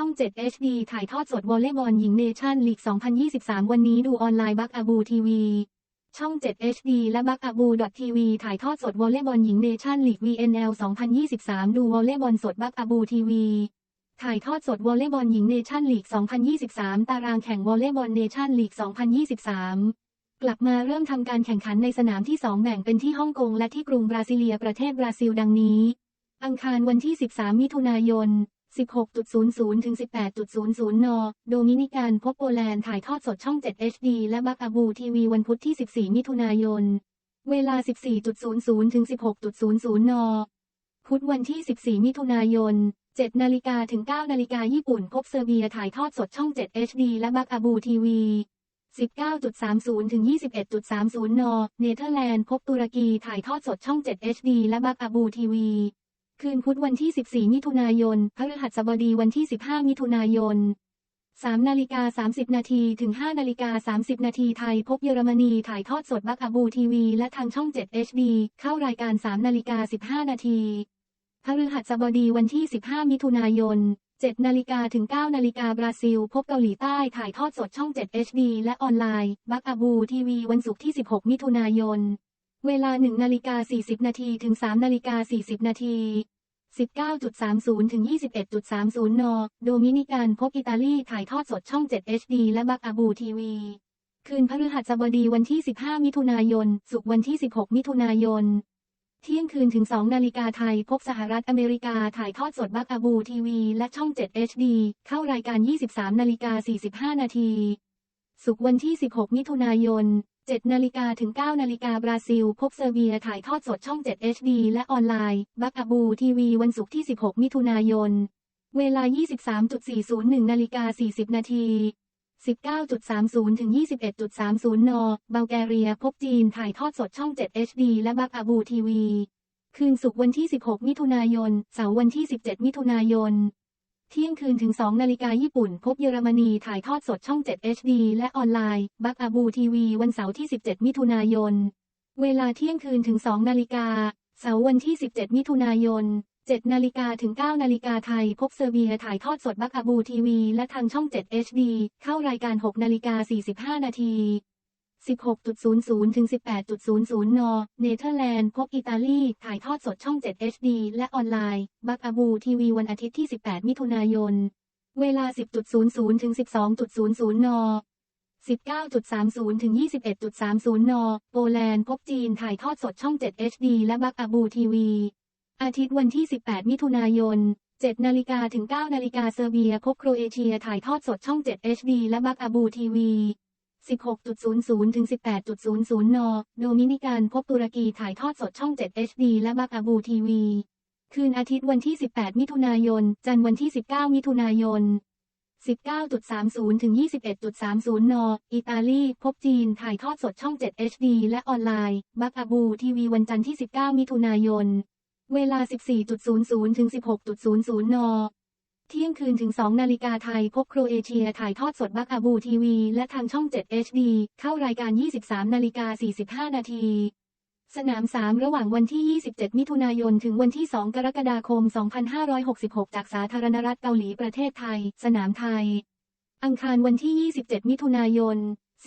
ช่อง 7 HD ถ่ายทอดสดวอลเลย์บอลหญิงเนชั่นลีก 2023 วันนี้ดูออนไลน์บักอาบูทีวี ช่อง 7 HD และบักอาบูทีวีถ่ายทอดสดวอลเลย์บอลหญิงเนชั่นลีก VNL 2023 ดูวอลเลย์บอลสดบักอาบูทีวีถ่ายทอดสดวอลเลย์บอลหญิงเนชั่นลีก 2023 ตารางแข่งวอลเลย์บอลเนชั่นลีก 2023 กลับมาเริ่มทำการแข่งขันในสนามที่ 2 แบ่งเป็นที่ฮ่องกงและที่กรุงบราซิเลียประเทศบราซิลดังนี้ อังคารวันที่ 13 มิถุนายน 16.00 ถึง 18.00 น โดมินิกันพบโปแลนด์ถ่ายทอดสดช่อง 7 HD และบักอาบูทีวีวันพุธที่ 14 มิถุนายน เวลา 14.00 ถึง 16.00 น พุธวันที่ 14 มิถุนายน 7 นาฬิกาถึง 9 นาฬิกาญี่ปุ่น พบเซอร์เบียถ่ายทอดสดช่อง 7 HD และบักอาบูทีวี 19.30 ถึง 21.30 น เนเธอร์แลนด์พบตุรกีถ่ายทอดสดช่อง 7 HD และบักอาบูทีวี คืนพุธวันที่ 14 มิถุนายน พฤหัสบดีวันที่ 15 มิถุนายน 3 นาฬิกา 30 นาทีถึง 5 นาฬิกา 30 นาทีไทยพบเยอรมนีถ่ายทอดสดบักอาบูทีวี และทางช่อง 7 HD เข้ารายการ 3 นาฬิกา 15 นาที พฤหัสบดีวันที่ 15 มิถุนายน 7 นาฬิกาถึง 9 นาฬิกาบราซิล พบเกาหลีใต้ถ่ายทอดสดช่อง 7 HD และออนไลน์บักอาบูทีวีวันศุกร์ที่ 16 มิถุนายน เวลา 1 นาฬิกา 40 นาทีถึง 3 นาฬิกา 40 นาที 19.30 ถึง 21.30 น โดมินิกันพบอิตาลีถ่ายทอดสดช่อง 7 HD และบักอาบูทีวี คืนพฤหัสบดีวันที่ 15 มิถุนายนศุกวันที่ 16 มิถุนายน เที่ยงคืนถึง 2 นาฬิกาไทย พบสหรัฐอเมริกาถ่ายทอดสดบักอาบูทีวี และช่อง 7 HD เข้ารายการ 23 นาฬิกา 45 นาทีศุกวันที่ 16 มิถุนายน 7นาฬิกาถึง9นาฬิกาบราซิล พบเซอร์เบียถ่ายทอดสดช่อง 7 HD และออนไลน์ บักอาบูทีวีวันศุกร์ที่ 16 มิถุนายน เวลา 23.401 นาฬิกา 40 นาที 19.30 ถึง 21.30 น บัลแกเรีย พบจีนถ่ายทอดสดช่อง 7 HD และบักอาบูทีวี คืนศุกร์วันที่ 16 มิถุนายน เสาร์วันที่ 17 มิถุนายน เที่ยงคืนถึง 2 นาฬิกาญี่ปุ่น พบเยอรมนีถ่ายทอดสดช่อง 7 HD และออนไลน์ บักอาบูทีวีวันเสาร์ที่ 17 มิถุนายน เวลาเที่ยงคืนถึง 2 นาฬิกา เสาร์วันที่ 17 มิถุนายน 7 นาฬิกาถึง 9 นาฬิกาไทย พบเซอร์เบียถ่ายทอดสดบักอาบูทีวีและทางช่อง 7 HD เข้ารายการ 6 นาฬิกา 45 นาที 16.00 ถึง 18.00 น เนเธอร์แลนด์ พบอิตาลี ถ่ายทอดสดช่อง 7 HD และออนไลน์ บักอาบูทีวีวันอาทิตย์ที่ 18 มิถุนายน เวลา 10.00 ถึง 12.00 น 19.30 ถึง 21.30 น โปแลนด์ พบจีน ถ่ายทอดสดช่อง 7 HD และบักอาบูทีวี อาทิตย์วันที่ 18 มิถุนายน7นาฬิกาถึง9นาฬิกาเซอร์เบีย พบโครเอเชีย ถ่ายทอดสดช่อง 7 HD และบักอาบูทีวี 16.00 ถึง 18.00 น โดมินิกันพบตุรกีถ่ายทอดสดช่อง 7 HD และบักอาบูทีวี คืนอาทิตย์วันที่ 18 มิถุนายน จันทร์วันที่ 19 มิถุนายน 19.30 ถึง 21.30 น อิตาลี พบจีน ถ่ายทอดสดช่อง 7 HD และออนไลน์ บักอาบูทีวีวันจันทร์ที่ 19 มิถุนายน เวลา 14.00 ถึง 16.00 น เที่ยงคืนถึง 2 นาฬิกาไทยพบโครเอเชียถ่ายทอดสดบักอาบูทีวี และทางช่อง 7 HD เข้ารายการ 23 นาฬิกา 45 นาที สนาม 3 ระหว่างวันที่ 27 มิถุนายน ถึงวันที่ 2 กรกฎาคม 2566 จากสาธารณรัฐเกาหลีประเทศไทย สนามไทย อังคารวันที่ 27 มิถุนายน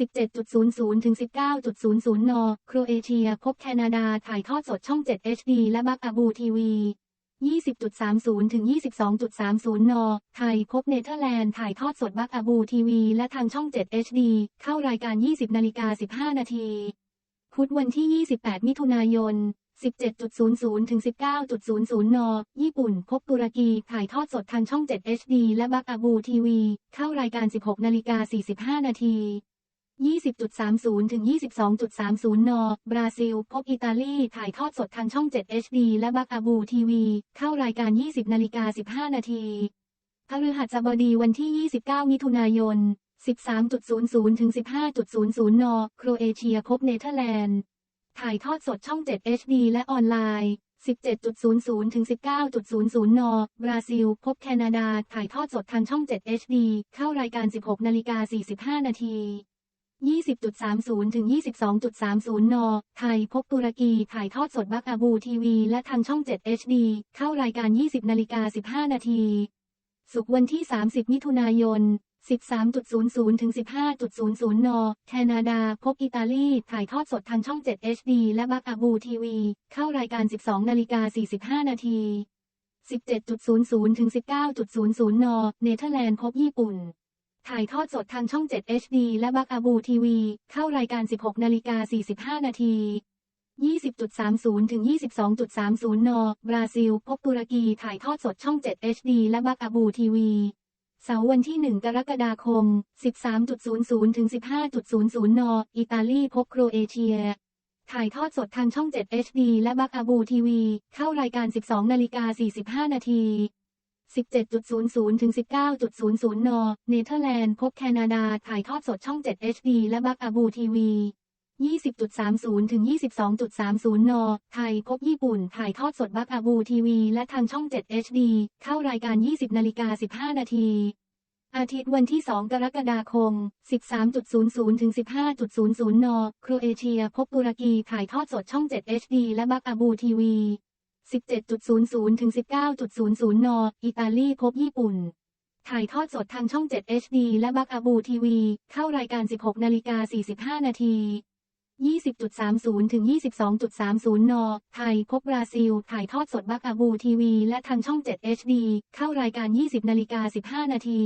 17.00 ถึง 19.00 น โครเอเชีย พบแคนาดาถ่ายทอดสดช่อง 7 HD และบักอาบูทีวี 20.30 ถึง 22.30 น ไทยพบเนเธอร์แลนด์ ถ่ายทอดสดบักอาบูทีวี และทางช่อง 7 HD เข้ารายการ 20นาฬิกา15 นาที พุธวันที่ 28 มิถุนายน 17.00 ถึง 19.00 น ญี่ปุ่น พบตุรกี ถ่ายทอดสดทางช่อง 7 HD และบักอาบูทีวี เข้ารายการ 16นาฬิกา45 นาที 20.30 ถึง 22.30 น บราซิล พบอิตาลี ถ่ายทอดสดทางช่อง 7 HD และบักอาบูทีวี เข้ารายการ 20 นาฬิกา 15 นาทีพฤหัสบดีวันที่ 29 มิถุนายน 13.00 ถึง 15.00 น โครเอเชียพบเนเธอร์แลนด์ ถ่ายทอดสดช่อง 7 HD และออนไลน์ 17.00 ถึง 19.00 น บราซิล พบแคนาดา ถ่ายทอดสดทางช่อง 7 HD เข้ารายการ 16 นาฬิกา 45 นาที 20.30 ถึง 22.30 น ไทยพบตุรกี ถ่ายทอดสดบักอาบูทีวี และทางช่อง 7 HD เข้ารายการ 20นาฬิกา15 นาทีศุกร์วันที่ 30 มิถุนายน 13.00 ถึง 15.00 น แคนาดา พบอิตาลี ถ่ายทอดสดทางช่อง 7 HD และบักอาบูทีวี เข้ารายการ 12นาฬิกา45 นาที 17.00 ถึง 19.00 น เนเธอร์แลนด์ พบญี่ปุ่น ถ่ายทอดสดทางช่อง 7 HD และบักอาบูทีวี เข้ารายการ 16 นาฬิกา 45 นาที 20.30 ถึง 22.30 น บราซิล พบตุรกี ถ่ายทอดสดช่อง 7 HD และบักอาบูทีวี เสาร์วันที่ 1 กรกฎาคม 13.00 ถึง 15.00 น อิตาลี พบโครเอเชีย ถ่ายทอดสดทางช่อง 7 HD และบักอาบูทีวี เข้ารายการ 12 นาฬิกา 45 นาที 17.00 ถึง 19.00 น เนเธอร์แลนด์ พบแคนาดา ถ่ายทอดสดช่อง 7 HD และบักอาบูทีวี 20.30 ถึง 22.30 น ไทย พบญี่ปุ่น ถ่ายทอดสดบักอาบูทีวี และทางช่อง 7 HD เข้ารายการ 20นาฬิกา15 นาที อาทิตย์วันที่ 2 กรกฎาคม 13.00 ถึง 15.00 น โครเอเชีย พบตุรกี ถ่ายทอดสดช่อง 7 HD และบักอาบูทีวี 17.00 ถึง 19.00 น อิตาลีพบญี่ปุ่น ถ่ายทอดสดทางช่อง 7 HD และบักอาบูทีวี เข้ารายการ 16 นาฬิกา 45 นาที 20.30 ถึง 22.30 น ไทยพบบราซิล ถ่ายทอดสดบักอาบูทีวี และทางช่อง 7 HD เข้ารายการ 20 นาฬิกา 15 นาที